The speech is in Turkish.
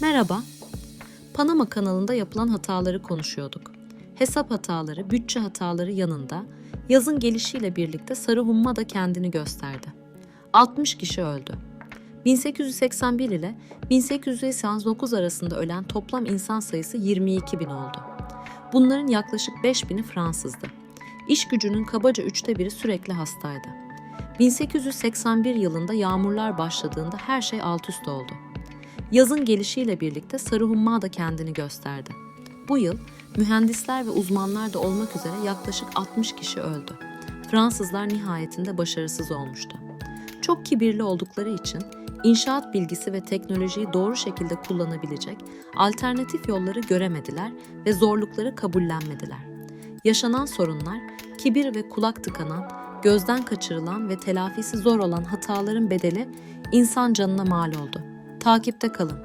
Merhaba. Panama kanalında yapılan hataları konuşuyorduk. Hesap hataları, bütçe hataları yanında yazın gelişiyle birlikte Sarı Humma da kendini gösterdi. 60 kişi öldü. 1881 ile 1889 arasında ölen toplam insan sayısı 22 bin oldu. Bunların yaklaşık 5 bini Fransızdı. İş gücünün kabaca üçte biri sürekli hastaydı. 1881 yılında yağmurlar başladığında her şey alt üst oldu. Yazın gelişiyle birlikte Sarı Humma da kendini gösterdi. Bu yıl mühendisler ve uzmanlar da olmak üzere yaklaşık 60 kişi öldü. Fransızlar nihayetinde başarısız olmuştu. Çok kibirli oldukları için inşaat bilgisi ve teknolojiyi doğru şekilde kullanabilecek alternatif yolları göremediler ve zorlukları kabullenmediler. Yaşanan sorunlar, kibir ve kulak tıkanan, gözden kaçırılan ve telafisi zor olan hataların bedeli insan canına mal oldu. Takipte kalın.